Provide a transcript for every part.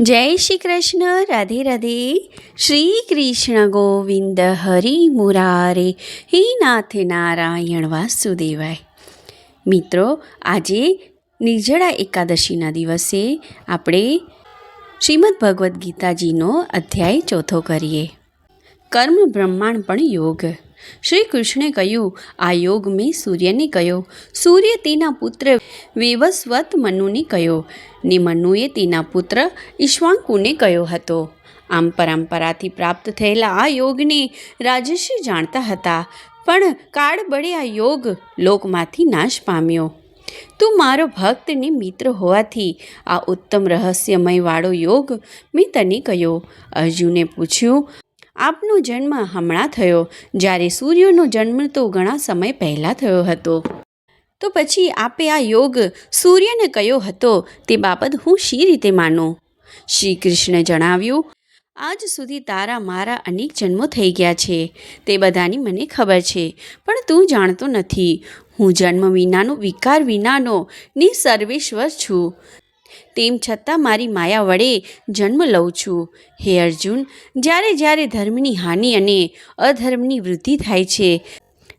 જય શ્રી કૃષ્ણ, રાધે રાધે. શ્રી કૃષ્ણ ગોવિંદ હરિ મુરારે. હે નાથ નારાયણ વાસુદેવાય. મિત્રો, આજે નિર્જળા એકાદશીના દિવસે આપણે શ્રીમદ ભગવદ્ ગીતાજીનો અધ્યાય ચોથો કરીએ. કર્મ બ્રહ્માંડ પણ યોગ. શ્રી કૃષ્ણે કહ્યું, આ યોગ મેં સૂર્યને કહ્યો સૂર્ય તેના પુત્ર વેવસ્વત મનુને કહ્યો ને મનુએ તેના પુત્ર ઈશ્વાંકુને કહ્યો હતો. આમ પરંપરાથી પ્રાપ્ત થયેલા આ યોગને રાજર્ષિ જાણતા હતા. પણ કાળ બળે આ યોગ લોકમાંથી નાશ પામ્યો. તું મારો ભક્ત ને મિત્ર હોવાથી આ ઉત્તમ રહસ્યમય વાળો યોગ મેં તને કહ્યો અર્જુને પૂછ્યું આપનો જન્મ હમણાં થયો, જ્યારે સૂર્યનો જન્મ તો ઘણા સમય પહેલાં થયો હતો. તો પછી આપે આ યોગ સૂર્યને કયો હતો તે બાબત હું શી રીતે માનું? શ્રી કૃષ્ણે જણાવ્યું, આજ સુધી તારા મારા અનેક જન્મો થઈ ગયા છે, તે બધાની મને ખબર છે, પણ તું જાણતો નથી. હું જન્મ વિનાનો, વિકાર વિનાનો નિસર્વેશ્વર છું. તેમ છતાં મારી માયા વડે જન્મ લઉં છું. હે અર્જુન, જ્યારે જ્યારે ધર્મની હાનિ અને અધર્મની વૃદ્ધિ થાય છે,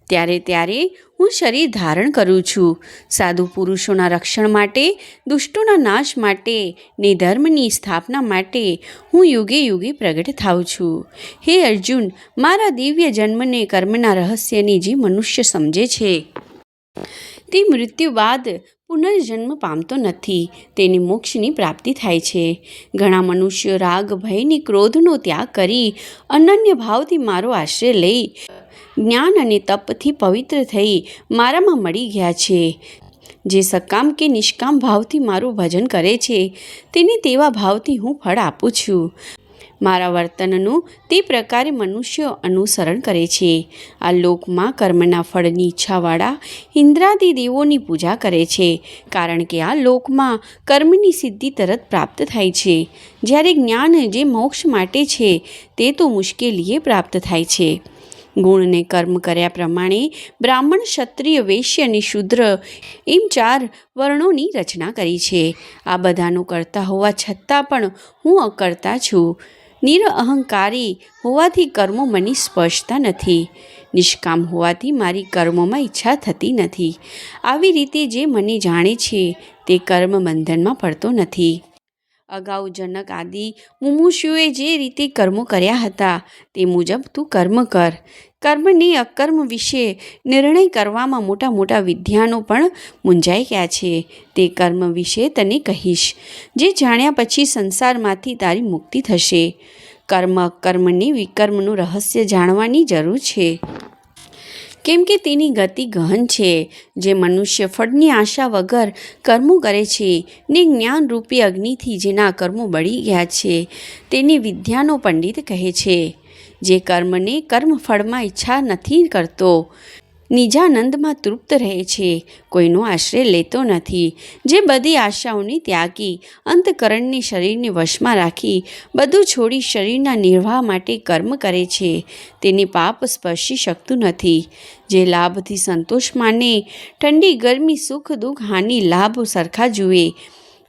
ત્યારે ત્યારે હું શરીર ધારણ કરું છું. સાધુ પુરુષોના રક્ષણ માટે, દુષ્ટોના નાશ માટે, ને ધર્મની સ્થાપના માટે હું યુગે યુગે પ્રગટ થાઉં છું. હે અર્જુન, મારા દિવ્ય જન્મને કર્મના રહસ્યને જે મનુષ્ય સમજે છે. તે મૃત્યુ બાદ પુનર્જન્મ પામતો નથી. તેની મોક્ષની પ્રાપ્તિ થાય છે. ઘણા મનુષ્યો રાગ, ભયની ક્રોધનો ત્યાગ કરી અનન્ય ભાવથી મારો આશ્રય લઈ જ્ઞાન અને તપથી પવિત્ર થઈ મારામાં મળી ગયા છે. જે સકામ કે નિષ્કામ ભાવથી મારું ભજન કરે છે, તેને તેવા ભાવથી હું ફળ આપું છું. મારા વર્તનનું તે પ્રકારે મનુષ્યો અનુસરણ કરે છે. આ લોકમાં કર્મના ફળની ઈચ્છાવાળા ઇન્દ્રાદિ દેવોની પૂજા કરે છે, કારણ કે આ લોકમાં કર્મની સિદ્ધિ તરત પ્રાપ્ત થાય છે. જ્યારે જ્ઞાન જે મોક્ષ માટે છે, તે તો મુશ્કેલીએ પ્રાપ્ત થાય છે. ગુણને કર્મ કર્યા પ્રમાણે બ્રાહ્મણ, ક્ષત્રિય, વૈશ્ય અને શુદ્ર એમ ચાર વર્ણોની રચના કરી છે. આ બધાનું કરતા હોવા છતાં પણ હું અકર્તા છું. નિરઅહંકારી હોવાથી કર્મો મને સ્પર્શતા નથી. નિષ્કામ હોવાથી મારી કર્મોમાં ઈચ્છા થતી નથી. આવી રીતે જે મને જાણે છે, તે કર્મ બંધનમાં પડતો નથી. અગાઉ જનક આદિ મુમુષુએ જે રીતે કર્મો કર્યા હતા, તે મુજબ તું કર્મ કર. કર્મને અકર્મ વિશે નિર્ણય કરવામાં મોટા મોટા વિદ્યાનો પણ મૂંઝાઈ ગયા છે. તે કર્મ વિશે તને કહીશ, જે જાણ્યા પછી સંસારમાંથી તારી મુક્તિ થશે. કર્મ અકર્મની વિકર્મનું રહસ્ય જાણવાની જરૂર છે. કેમ કે તેની ગતિ ગહન છે, જે મનુષ્ય ફળની આશા વગર કર્મો કરે છે, ને જ્ઞાનરૂપી અગ્નિથી જેના કર્મો બળી ગયા છે, તેની વિદ્યાનો પંડિત કહે છે. જે કર્મને કર્મફળમાં ઈચ્છા નથી કરતો. નિજાનંદમાં તૃપ્ત રહે છે. કોઈનો આશ્રય લેતો નથી. જે બધી આશાઓને ત્યાગી, અંતકરણને શરીરને વશમાં રાખી, બધું છોડી શરીરના નિર્વાહ માટે કર્મ કરે છે. તેને પાપ સ્પર્શી શકતું નથી. જે લાભથી સંતોષ માને, ઠંડી, ગરમી, સુખ, દુઃખ, હાનિ, લાભ સરખા જુએ.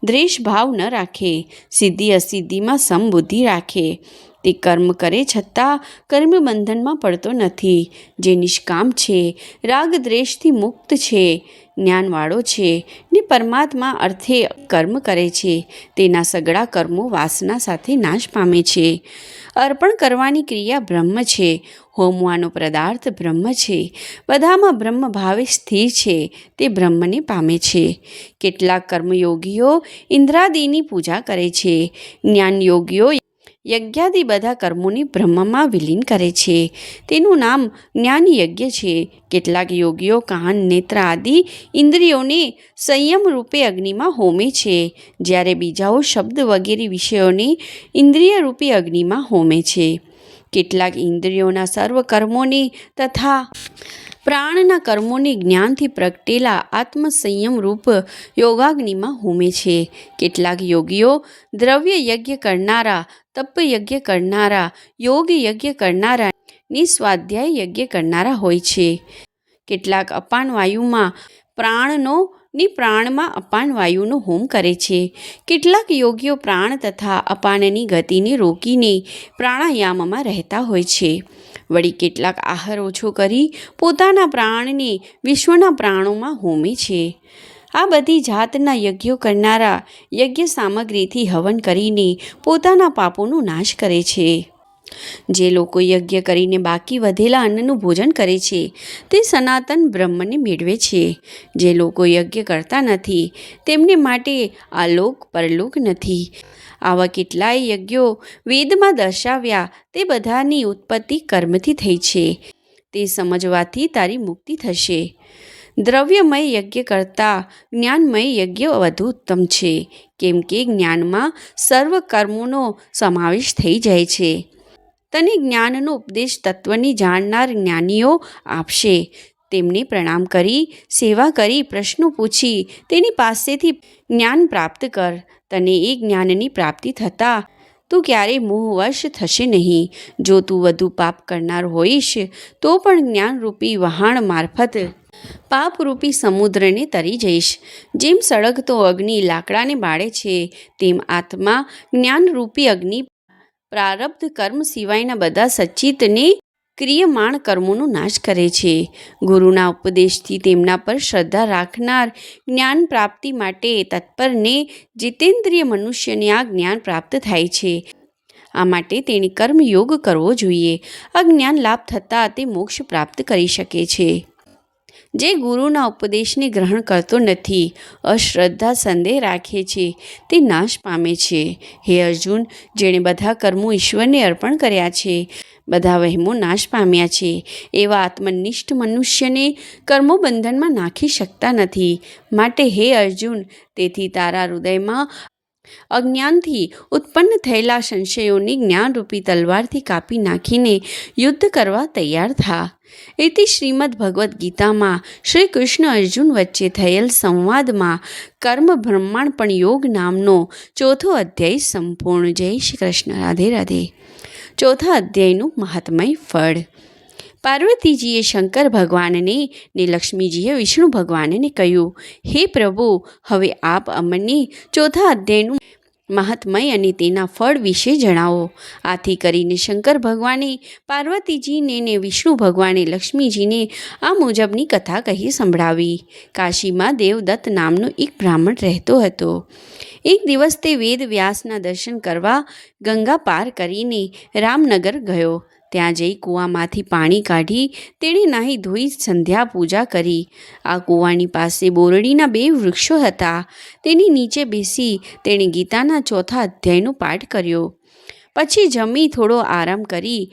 દ્વેષ ભાવ ન રાખે. સિદ્ધિ અસિદ્ધિમાં સમબુદ્ધિ રાખે. તે કર્મ કરે છતાં કર્મ બંધનમાં પડતો નથી. જે નિષ્કામ છે, રાગ દ્વેષથી મુક્ત છે, જ્ઞાનવાળો છે, ને પરમાત્મા અર્થે કર્મ કરે છે, તેના સગળા કર્મો વાસના સાથે નાશ પામે છે. અર્પણ કરવાની ક્રિયા બ્રહ્મ છે, હોમવાનો પદાર્થ બ્રહ્મ છે, બધામાં બ્રહ્મ ભાવે સ્થિર છે, તે બ્રહ્મને પામે છે. કેટલાક કર્મયોગીઓ ઇન્દ્રાદીની પૂજા કરે છે, જ્ઞાનયોગીઓ યજ્ઞાદિ બધા કર્મોને બ્રહ્મમાં વિલીન કરે છે. તેનું નામ જ્ઞાન યજ્ઞ છે. કેટલાક યોગીઓ કાન, નેત્ર આદિ ઇન્દ્રિયોને સંયમ રૂપે અગ્નિમાં હોમે છે. જ્યારે બીજાઓ શબ્દ વગેરે વિષયોને ઇન્દ્રિય રૂપે અગ્નિમાં હોમે છે. કેટલાક ઇન્દ્રિયોના સર્વ કર્મોને તથા પ્રાણના કર્મોને જ્ઞાનથી પ્રગટેલા આત્મસંયમ રૂપ યોગાગ્નિમાં હોમે છે. કેટલાક યોગીઓ દ્રવ્ય યજ્ઞ કરનારા તપ યજ્ઞ કરનારા, યોગ યજ્ઞ કરનારા, નિસ્વાધ્યાય યજ્ઞ કરનારા હોય છે. કેટલાક અપાન વાયુમાં પ્રાણનો ની પ્રાણમાં અપાન વાયુનો હોમ કરે છે. કેટલાક યોગીઓ પ્રાણ તથા અપાનની ગતિને રોકીને પ્રાણાયામમાં રહેતા હોય છે. વળી કેટલાક આહાર ઓછો કરી પોતાના પ્રાણને વિશ્વના પ્રાણોમાં હોમે છે. આ બધી જાતના યજ્ઞો કરનારા યજ્ઞ સામગ્રીથી હવન કરીને પોતાના પાપોનો નાશ કરે છે. જે લોકો યજ્ઞ કરીને બાકી વધેલા અન્નનું ભોજન કરે છે, તે સનાતન બ્રહ્મને મેળવે છે. જે લોકો યજ્ઞ કરતા નથી, તેમને માટે આ લોક પરલોક નથી. આવા કેટલાય યજ્ઞો વેદમાં દર્શાવ્યા, તે બધાની ઉત્પત્તિ કર્મથી થઈ છે. તે સમજવાથી તારી મુક્તિ થશે. દ્રવ્યમય યજ્ઞ કરતાં જ્ઞાનમય યજ્ઞ વધુ ઉત્તમ છે, કેમ કે જ્ઞાનમાં સર્વ કર્મોનો સમાવેશ થઈ જાય છે. તને જ્ઞાનનો ઉપદેશ તત્વની જાણનાર જ્ઞાનીઓ આપશે. તેમને પ્રણામ કરી, સેવા કરી, પ્રશ્નો પૂછી, તેની પાસેથી જ્ઞાન પ્રાપ્ત કર. તને એ જ્ઞાનની પ્રાપ્તિ થતાં તું ક્યારેય મોહવશ થશે નહીં. જો તું વધુ પાપ કરનાર હોઈશ, તો પણ જ્ઞાનરૂપી વહાણ મારફત પાપરૂપી સમુદ્રને તરી જઈશ. જેમ સળગતો અગ્નિ લાકડાને બાળે છે, તેમ આત્મા જ્ઞાનરૂપી અગ્નિ પ્રારબ્ધ કર્મ સિવાયના બધા સચ્ચિતને ક્રિયમાણ કર્મોનો નાશ કરે છે. ગુરુના ઉપદેશથી તેમના પર શ્રદ્ધા રાખનાર જ્ઞાન પ્રાપ્તિ માટે તત્પરને જીતેન્દ્રિય મનુષ્યને આ જ્ઞાન પ્રાપ્ત થાય છે. આ માટે તેણે કર્મયોગ કરવો જોઈએ. આ જ્ઞાન લાભ થતાં તે મોક્ષ પ્રાપ્ત કરી શકે છે. જે ગુરુના ઉપદેશને ગ્રહણ કરતો નથી, અશ્રદ્ધા સંદેહ રાખે છે, તે નાશ પામે છે. હે અર્જુન, જેણે બધા કર્મો ઈશ્વરને અર્પણ કર્યા છે, બધા વહેમો નાશ પામ્યા છે. એવા આત્મનિષ્ઠ મનુષ્યને કર્મો બંધનમાં નાખી શકતા નથી. માટે હે અર્જુન, તેથી તારા હૃદયમાં અજ્ઞાનથી ઉત્પન્ન થયેલા સંશયોની જ્ઞાનરૂપી તલવારથી કાપી નાખીને યુદ્ધ કરવા તૈયાર થા. એથી શ્રીમદ ભગવદ્ ગીતામાં શ્રી કૃષ્ણ અર્જુન વચ્ચે થયેલ સંવાદમાં કર્મ બ્રહ્માંડપણ યોગ નામનો ચોથો અધ્યાય સંપૂર્ણ. જય શ્રી કૃષ્ણ. રાધે રાધે. ચોથા અધ્યાયનું મહાત્મય ફળ. પાર્વતીજીએ શંકર ભગવાનને ને લક્ષ્મીજીએ વિષ્ણુ ભગવાનને કહ્યું, હે પ્રભુ, હવે આપ અમને ચોથા અધ્યાયનું મહાત્મય અને તેના ફળ વિશે જણાવો. આથી કરીને શંકર ભગવાને પાર્વતીજીને ને વિષ્ણુ ભગવાને લક્ષ્મીજીને આ મુજબની કથા કહી સંભળાવી. કાશીમાં દેવદત્ત નામનો એક બ્રાહ્મણ રહેતો હતો. એક દિવસ તે વેદ વ્યાસના દર્શન કરવા ગંગા પાર કરીને રામનગર ગયો. ત્યાં જઈ કૂવામાંથી પાણી કાઢી તેણે નાહી ધોઈ સંધ્યા પૂજા કરી. આ કૂવાની પાસે બોરડીના બે વૃક્ષો હતા. તેની નીચે બેસી તેણે ગીતાના ચોથા અધ્યાયનો પાઠ કર્યો. પછી જમી થોડો આરામ કરી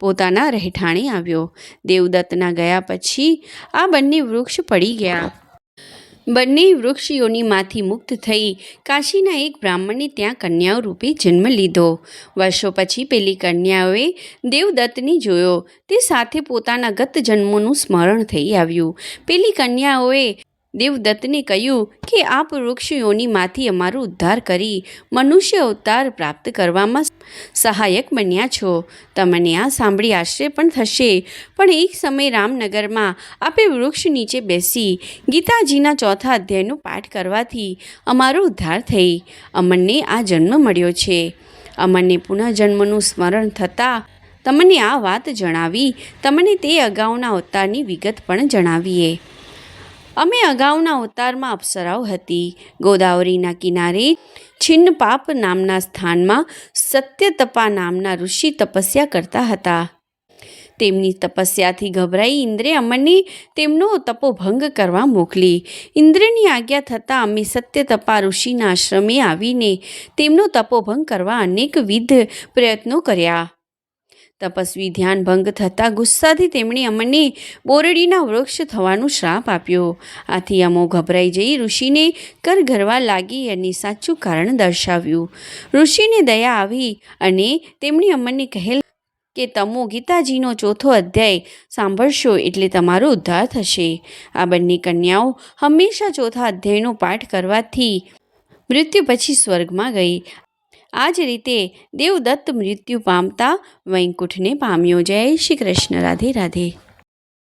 પોતાના રહેઠાણે આવ્યો. દેવદત્તના ગયા પછી આ બંને વૃક્ષ પડી ગયા. બંને વૃક્ષયોનીમાંથી મુક્ત થઈ કાશીના એક બ્રાહ્મણે ત્યાં કન્યાઓ રૂપે જન્મ લીધો. વર્ષો પછી પેલી કન્યાઓએ દેવદત્તને જોયો. તે સાથે પોતાના ગત જન્મોનું સ્મરણ થઈ આવ્યું. પેલી કન્યાઓએ દેવદત્તને કહ્યું કે આપ વૃક્ષયોનીમાંથી અમારો ઉદ્ધાર કરી મનુષ્ય અવતાર પ્રાપ્ત કરવામાં સહાયક બન્યા છો. તમને આ સાંભળી આશ્ચર્ય પણ થશે. પણ એક સમય રામનગરમાં આપે વૃક્ષ નીચે બેસી ગીતાજીના ચોથા અધ્યાયનો પાઠ કરવાથી અમારો ઉદ્ધાર થઈ. અમને આ જન્મ મળ્યો છે. અમને પુનઃજન્મનું સ્મરણ થતાં તમને આ વાત જણાવી. તમને તે અગાઉના અવતારની વિગત પણ જણાવીએ. અમે અગાઉના અવતારમાં અપ્સરાઓ હતી. ગોદાવરીના કિનારે છિન્નપાપ નામના સ્થાનમાં સત્યતપા નામના ઋષિ તપસ્યા કરતા હતા. તેમની તપસ્યાથી ગભરાઈ ઇન્દ્રે અમને તેમનો તપોભંગ કરવા મોકલી. ઇન્દ્રની આજ્ઞા થતાં અમે સત્યતપા ઋષિના આશ્રમે આવીને તેમનો તપોભંગ કરવા અનેકવિધ પ્રયત્નો કર્યા. તપસ્વી ધ્યાન ભંગ થતાં ગુસ્સાથી તેમણે અમને બોરડીના વૃક્ષ થવાનું શ્રાપ આપ્યો. આથી અમો ગભરાઈ જઈ ઋષિને કરગરવા લાગી અને સાચું કારણ દર્શાવ્યું. ઋષિને દયા આવી અને તેમણે અમને કહેલ કે તમો ગીતાજીનો ચોથો અધ્યાય સાંભળશો એટલે તમારો ઉદ્ધાર થશે. આ બંને કન્યાઓ હંમેશા ચોથા અધ્યાયનો પાઠ કરવાથી મૃત્યુ પછી સ્વર્ગમાં ગઈ. આ જ રીતે દેવદત્ત મૃત્યુ પામતા વૈકુંઠને પામ્યો જય શ્રી કૃષ્ણ રાધે રાધે.